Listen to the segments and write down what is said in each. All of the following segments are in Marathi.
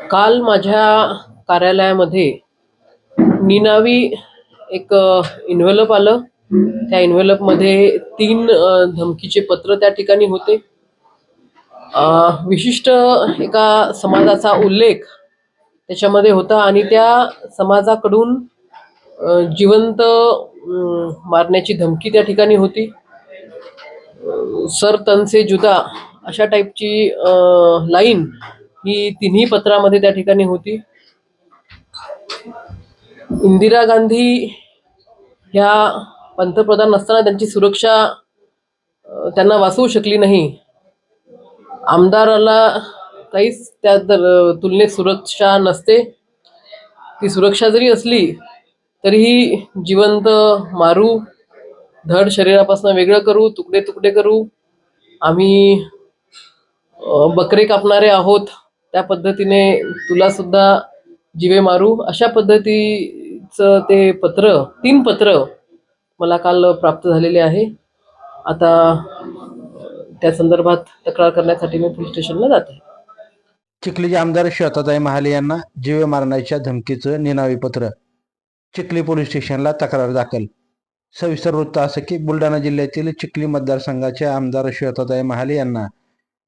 काल माझ्या कार्यालयामध्ये निनावी एक इन्व्हलप आलं. त्या इन्व्हलपमध्ये तीन धमकीचे पत्र त्या ठिकाणी होते. विशिष्ट एका समाजाचा उल्लेख त्याच्यामध्ये होता आणि त्या समाजाकडून जिवंत मारण्याची धमकी त्या ठिकाणी होती. सर तनसे जुदा अशा टाईपची लाईन ही तिन्ही पत्रामध्ये त्या ठिकाणी होती. इंदिरा गांधी ह्या पंतप्रधान नसताना त्यांची सुरक्षा त्यांना वाचवू शकली नाही. आमदाराला काहीच त्या दर- तुलनेत सुरक्षा नसते. ती सुरक्षा जरी असली तरीही जिवंत मारू धड शरीरापासून वेगळं करू तुकडे तुकडे करू आम्ही बकरे कापणारे आहोत. त्या पद्धतीने तुला सुद्धा जिवे मारू. अशा पद्धतीचं ते पत्र तीन पत्र मला काल प्राप्त झालेले आहे. आता त्या संदर्भात तक्रार करण्यासाठी मी पोलीस स्टेशनला जाते. चिखलीचे आमदार श्वेताताई महाले यांना जीवे मारण्याच्या धमकीचं निनावी पत्र. चिखली पोलीस स्टेशनला तक्रार दाखल. सविस्तर वृत्त असं की बुलढाणा जिल्ह्यातील चिखली मतदारसंघाचे आमदार श्वेताताई महाले यांना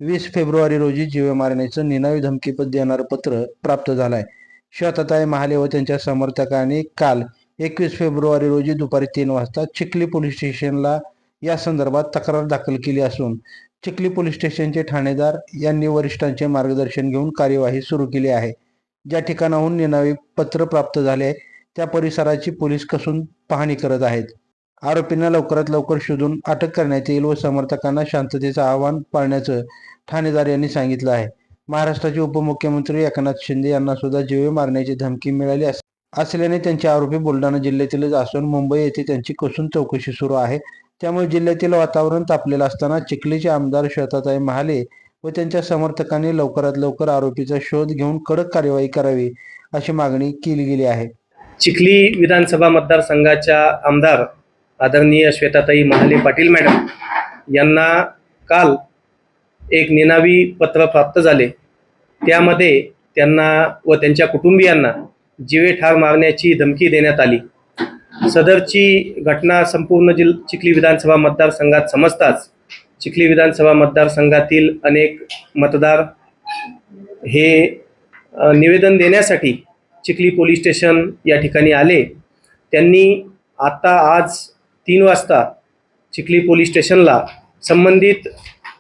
वीस फेब्रुवारी रोजी जीवे मारण्याचं निनावी धमकीपद देणारं पत्र प्राप्त झालंय. श्वेताताई महाले व त्यांच्या समर्थकांनी काल एकवीस फेब्रुवारी रोजी दुपारी तीन वाजता चिखली पोलीस स्टेशनला या संदर्भात तक्रार दाखल केली असून चिखली पोलीस स्टेशनचे ठाणेदार यांनी वरिष्ठांचे मार्गदर्शन घेऊन कार्यवाही सुरू केली आहे. ज्या ठिकाणाहून निनावी पत्र प्राप्त झाले त्या परिसराची पोलीस कसून पाहणी करत आहेत. आरोपींना लवकरात लवकर शोधून अटक करण्यात येईल व समर्थकांना शांततेचं आवाहन पाळण्याचं ठाणेदार यांनी सांगितलं आहे. महाराष्ट्राचे उपमुख्यमंत्री एकनाथ शिंदे यांना सुद्धा जीवे मारण्याची धमकी मिळाली असल्याने त्यांचे आरोपी बुलढाणा जिल्ह्यातीलच असून मुंबई येथे त्यांची कसून चौकशी सुरू आहे. त्यामुळे जिल्ह्यातील वातावरण तापलेलं असताना चिखलीचे आमदार श्वेताताई महाले व त्यांच्या समर्थकांनी लवकरात लवकर आरोपीचा शोध घेऊन कडक कार्यवाही करावी अशी मागणी केली गेली आहे. चिखली विधानसभा मतदारसंघाच्या आमदार आदरणीय श्वेताताई महाले पाटील मॅडम यांना काल एक निनावी पत्र प्राप्त झाले. त्यामध्ये त्यांना व त्यांच्या कुटुंबियांना जीवे ठार मारण्याची धमकी देण्यात आली. सदरची घटना संपूर्ण जिल चिखली विधानसभा मतदारसंघात समजताच चिखली विधानसभा मतदारसंघातील अनेक मतदार हे निवेदन देण्यासाठी चिखली पोलीस स्टेशन या ठिकाणी आले. त्यांनी आता आज तीन वाजता चिखली पोलीस स्टेशनला संबंधित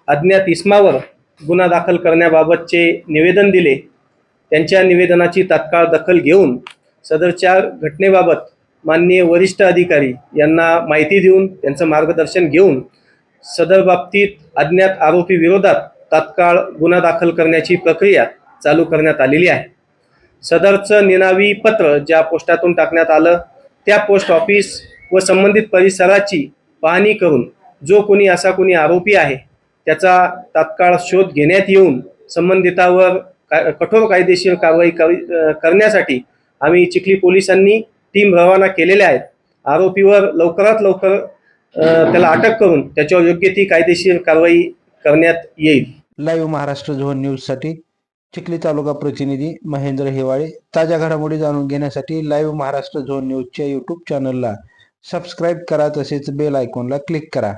अज्ञात इस्मावर गुन्हा दाखल करण्याबाबतचे निवेदन दिले. त्यांच्या निवेदनाची तात्काळ दखल घेऊन सदरच्या घटनेबाबत माननीय वरिष्ठ अधिकारी यांना माहिती देऊन त्यांचं मार्गदर्शन घेऊन सदर बाबतीत अज्ञात आरोपी विरोधात तात्काळ गुन्हा दाखल करण्याची प्रक्रिया चालू करण्यात आलेली आहे. सदरचं निनावी पत्र ज्या पोस्टातून टाकण्यात आलं त्या पोस्ट ऑफिस व संबंधित परिसराची पाहणी करून जो कोणी असा कोणी आरोपी आहे त्याचा तात्काळ शोध घेण्यात येऊन संबंधितावर का कठोर कायदेशीर कारवाई करण्यासाठी आम्ही चिखली पोलिसांनी टीम रवाना केलेल्या आहेत. आरोपीवर लवकरात लवकर त्याला अटक करून त्याच्यावर योग्य ती कायदेशीर कारवाई करण्यात येईल. लाईव्ह महाराष्ट्र झोन न्यूजसाठी चिखली तालुका प्रतिनिधी महेंद्र हिवाळे ताज्या घडामोडी जाणून घेण्यासाठी लाईव्ह महाराष्ट्र झोन न्यूजच्या यूट्यूब चॅनलला सबस्क्राईब करा तसेच बेल आयकॉनला क्लिक करा.